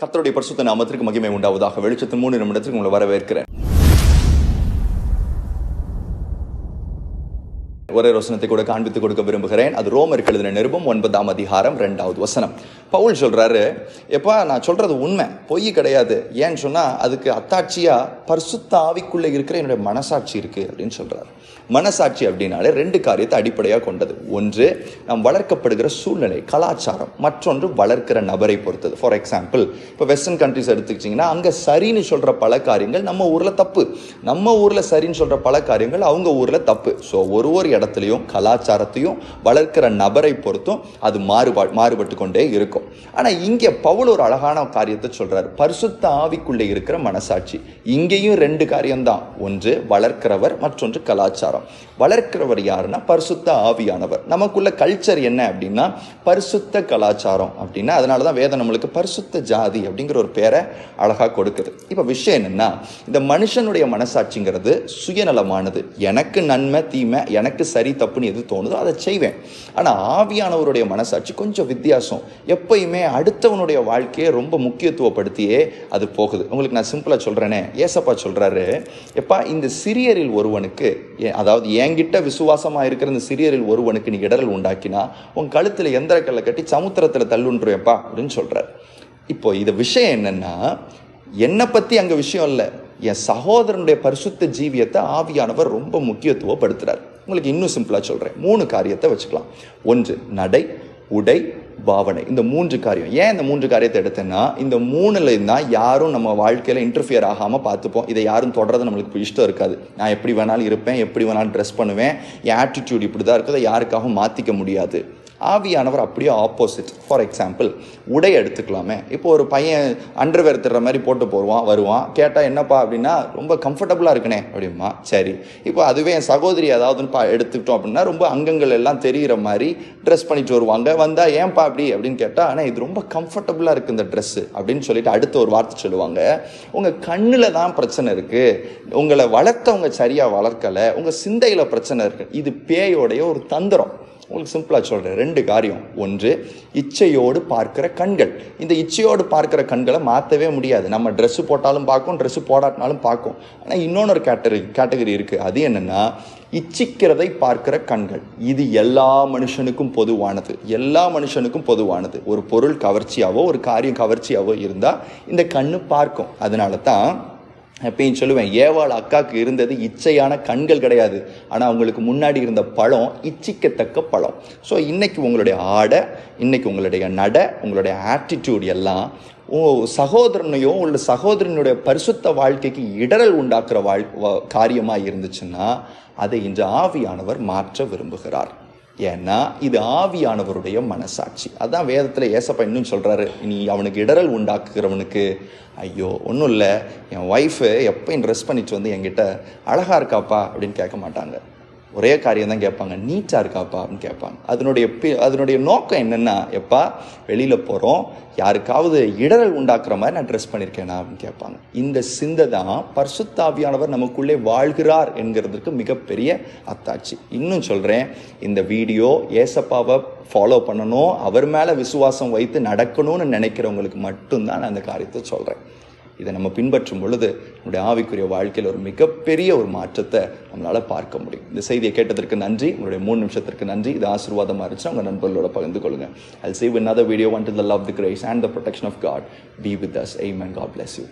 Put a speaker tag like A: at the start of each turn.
A: கத்தருடைய பரிசுத்த நாமத்திற்கு மகிமை உண்டாவதாக வெளிச்சத்தின் மூணு நிமிடத்திற்கு உங்களை வரவேற்கிறேன். ஒரே வசனத்தை கூட காண்பித்து கொடுக்க விரும்புகிறேன். அது ரோமருக்கு எழுதின நிருபம் ஒன்பதாம் அதிகாரம் ரெண்டாவது வசனம். பவுல் சொல்றாரு எப்பா நான் சொல்றது உண்மை. பொய் கிடையாது. ஏன்னு சொன்னா அதுக்கு அத்தாட்சியா பரிசுத்த ஆவிக்குள்ளே இருக்கிற என்னுடைய மனசாட்சி இருக்கு அப்படின்னு சொல்றாரு. மனசாட்சி அப்படின்னாலே ரெண்டு காரியத்தை அடிப்படையாக கொண்டது. ஒன்று நாம் வளர்க்கப்படுகிற சூழ்நிலை கலாச்சாரம். மற்றொன்று வளர்க்கிற நபரை பொறுத்தது. ஃபார் எக்ஸாம்பிள் இப்போ வெஸ்டர்ன் கண்ட்ரிஸ் எடுத்துக்கிட்டிங்கன்னா அங்கே சரின்னு சொல்கிற பல காரியங்கள் நம்ம ஊரில் தப்பு. நம்ம ஊரில் சரின்னு சொல்கிற பல காரியங்கள் அவங்க ஊரில் தப்பு. ஸோ ஒரு ஒரு இடத்துலையும் கலாச்சாரத்தையும் வளர்க்கிற நபரை பொறுத்தும் அது மாறுபா மாறுபட்டு கொண்டே இருக்கும். ஆனால் இங்கே பவுல் ஒரு அழகான காரியத்தை சொல்கிறார் பரிசுத்த ஆவிக்குள்ளே இருக்கிற மனசாட்சி. இங்கேயும் ரெண்டு காரியம்தான். ஒன்று வளர்க்கிறவர் மற்றொன்று கலாச்சாரம். வளர்க்கிறவர் யாருன்னா பரிசுத்த ஆவியானவர். நமக்குள்ள கல்ச்சர் என்ன அப்படின்னா பரிசுத்த கலாச்சாரம் அப்படின்னா அதனால தான் வேதம் நம்மளுக்கு பரிசுத்த ஜாதி அப்படிங்கிற ஒரு பேரை அழகாக கொடுக்குது. இப்போ விஷயம் என்னென்னா இந்த மனுஷனுடைய மனசாட்சிங்கிறது சுயநலமானது. எனக்கு நன்மை தீமை எனக்கு சரி தப்புன்னு எது தோணுதோ அதை செய்வேன். ஆனால் ஆவியானவருடைய மனசாட்சி கொஞ்சம் வித்தியாசம். எப்பயுமே அடுத்தவனுடைய வாழ்க்கையை ரொம்ப முக்கியத்துவப்படுத்தியே அது போகுது. உங்களுக்கு நான் சிம்பிளாக சொல்கிறேனே ஏசப்பா சொல்கிறாரு எப்பா இந்த சிறியரில் ஒருவனுக்கு ஏ- அதாவது என்கிட்ட விசுவாசமாக இருக்கிற இந்த சிறியரில் ஒருவனுக்கு நீ இடரல் உண்டாக்கினா உன் கழுத்தில் எந்திரக்கல்லை கட்டி சமுத்திரத்தில் தள்ளுன்றுவேப்பா அப்படின்னு சொல்கிறார் இப்போ இது விஷயம் என்னன்னா என்னை பற்றி அங்கே விஷயம் இல்லை. என் சகோதரனுடைய பரிசுத்த ஜீவியத்தை ஆவியானவர் ரொம்ப முக்கியத்துவப்படுத்துகிறார் உங்களுக்கு இன்னும் சிம்பிளாக சொல்கிறேன் மூணு காரியத்தை வச்சுக்கலாம். ஒன்று நடை உடை பாவனை. இந்த மூன்று காரியம். ஏன் இந்த மூன்று காரியத்தை எடுத்தேன்னா இந்த மூணுல தான் யாரும் நம்ம வாழ்க்கையில் இன்டர்ஃபியர் ஆகாமல் பார்த்துப்போம். இதை யாரும் தொடர்றது நம்மளுக்கு இஷ்டம் இருக்காது. நான் எப்படி வேணாலும் இருப்பேன் எப்படி வேணாலும் ட்ரெஸ் பண்ணுவேன். என் ஆட்டிடியூட் இப்படி தான் இருக்குது யாருக்காகவும் மாற்றிக்க முடியாது. ஆவியானவர் அப்படியே ஆப்போசிட் ஃபார் எக்ஸாம்பிள் உடை எடுத்துக்கலாமே. இப்போ ஒரு பையன் அண்டர்வேர் திடுற மாதிரி போட்டு போடுவான் வருவான். கேட்டால் என்னப்பா? அப்படின்னா ரொம்ப கம்ஃபர்டபுளாக இருக்குனே. அப்படிமா சரி. இப்போ அதுவே என் சகோதரி ஏதாவதுன்னு பா எடுத்துக்கிட்டோம் அப்படின்னா ரொம்ப அங்கங்கள் எல்லாம் தெரிகிற மாதிரி ட்ரெஸ் பண்ணிட்டு வருவாங்க. வந்தால் ஏன்பா அப்படி? அப்படின்னு கேட்டால் ஆனால் இது ரொம்ப கம்ஃபர்டபுளாக இருக்குது இந்த ட்ரெஸ்ஸு அப்படின்னு சொல்லிட்டு அடுத்த ஒரு வார்த்தை சொல்லுவாங்க. உங்கள் கண்ணில் தான் பிரச்சனை இருக்குது உங்களை வளர்த்தவங்க சரியாக வளர்க்கலை. உங்கள் சிந்தையில் பிரச்சனை இருக்குது இது பேயோடைய ஒரு தந்திரம். உங்களுக்கு சிம்பிளாக சொல்கிறேன் ரெண்டு காரியம். ஒன்று இச்சையோடு பார்க்குற கண்கள். இந்த இச்சையோடு பார்க்கிற கண்களை மாற்றவே முடியாது. நம்ம ட்ரெஸ்ஸு போட்டாலும் பார்க்கும் ட்ரெஸ்ஸு போடாட்டினாலும் பார்க்கும். ஆனால் இன்னொன்று ஒரு கேட்டகரி கேட்டகரி இருக்குது அது என்னென்னா இச்சிக்கிறதை பார்க்கிற கண்கள். இது எல்லா மனுஷனுக்கும் பொதுவானது. எல்லா மனுஷனுக்கும் பொதுவானது. ஒரு பொருள் கவர்ச்சியாவோ ஒரு காரியம் கவர்ச்சியாவோ இருந்தால் இந்த கண்ணு பார்க்கும். அதனால தான் எப்பயும் சொல்லுவேன். ஏவாள் அக்காவுக்கு இருந்தது இச்சையான கண்கள் கிடையாது. ஆனால் அவங்களுக்கு முன்னாடி இருந்த பழம் இச்சிக்கத்தக்க பழம். ஸோ இன்றைக்கி உங்களுடைய ஆடை இன்றைக்கி உங்களுடைய நட உங்களுடைய ஆட்டிடியூட் எல்லாம் ஓ சகோதரனையும் உள்ள சகோதரனுடைய பரிசுத்த வாழ்க்கைக்கு இடரல் உண்டாக்குற வாழ் வா- இருந்துச்சுன்னா அதை இன்று ஆவியானவர் மாற்ற விரும்புகிறார். ஏன்னா இது ஆவியானவருடைய மனசாட்சி. அதான் வேதத்தில் ஏசப்பா இன்னும் சொல்கிறாரு நீ அவனுக்கு இடரல் உண்டாக்குகிறவனுக்கு. ஐயோ ஒன்றும் இல்லை என் ஒய்ஃபு எப்பயும் ட்ரெஸ் பண்ணிட்டு வந்து என்கிட்ட அழகாக இருக்காப்பா? அப்படின்னு கேட்க மாட்டாங்க. ஒரே காரியம் தான் கேட்பாங்க. நீட்டாக இருக்காப்பா? அப்படின்னு கேட்பாங்க. அதனுடைய அதனுடைய நோக்கம் என்னென்னா எப்பா வெளியில் போகிறோம் யாருக்காவது இடரல் உண்டாக்குற மாதிரி நான் ட்ரெஸ் பண்ணியிருக்கேனா அப்படின்னு கேட்பாங்க. இந்த சிந்தை தான் பர்சுத்தாவியானவர் நமக்குள்ளே வாழ்கிறார் என்கிறதுக்கு மிகப்பெரிய அத்தாட்சி. இன்னும் சொல்கிறேன் இந்த வீடியோ ஏசப்பாவை ஃபாலோ பண்ணணும் அவர் மேலே விசுவாசம் வைத்து நடக்கணும்னு நினைக்கிறவங்களுக்கு மட்டும்தான் நான் அந்த காரியத்தை சொல்கிறேன் இதை நம்ம பின்பற்றும் பொழுது நம்முடைய ஆவிக்குரிய வாழ்க்கையில் ஒரு மிகப்பெரிய ஒரு மாற்றத்தை நம்மளால் பார்க்க முடியும் இந்த செய்தியை கேட்டதற்கு நன்றி உங்களுடைய மூணு நிமிஷத்திற்கு நன்றி இது ஆசீர்வாதமாக இருந்துச்சு உங்கள் நண்பர்களோட பகிர்ந்து கொள்ளுங்க I save you in another video until the love, the grace and the protection of God be with us. Amen. God bless you.